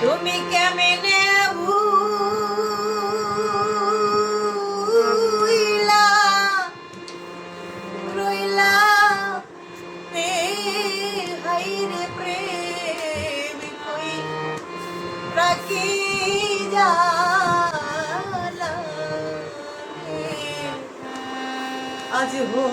তুমি কেমনে ভুইলা? রইলা তে হাইরে প্রেম কই রাখি যা আজ হো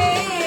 Hey.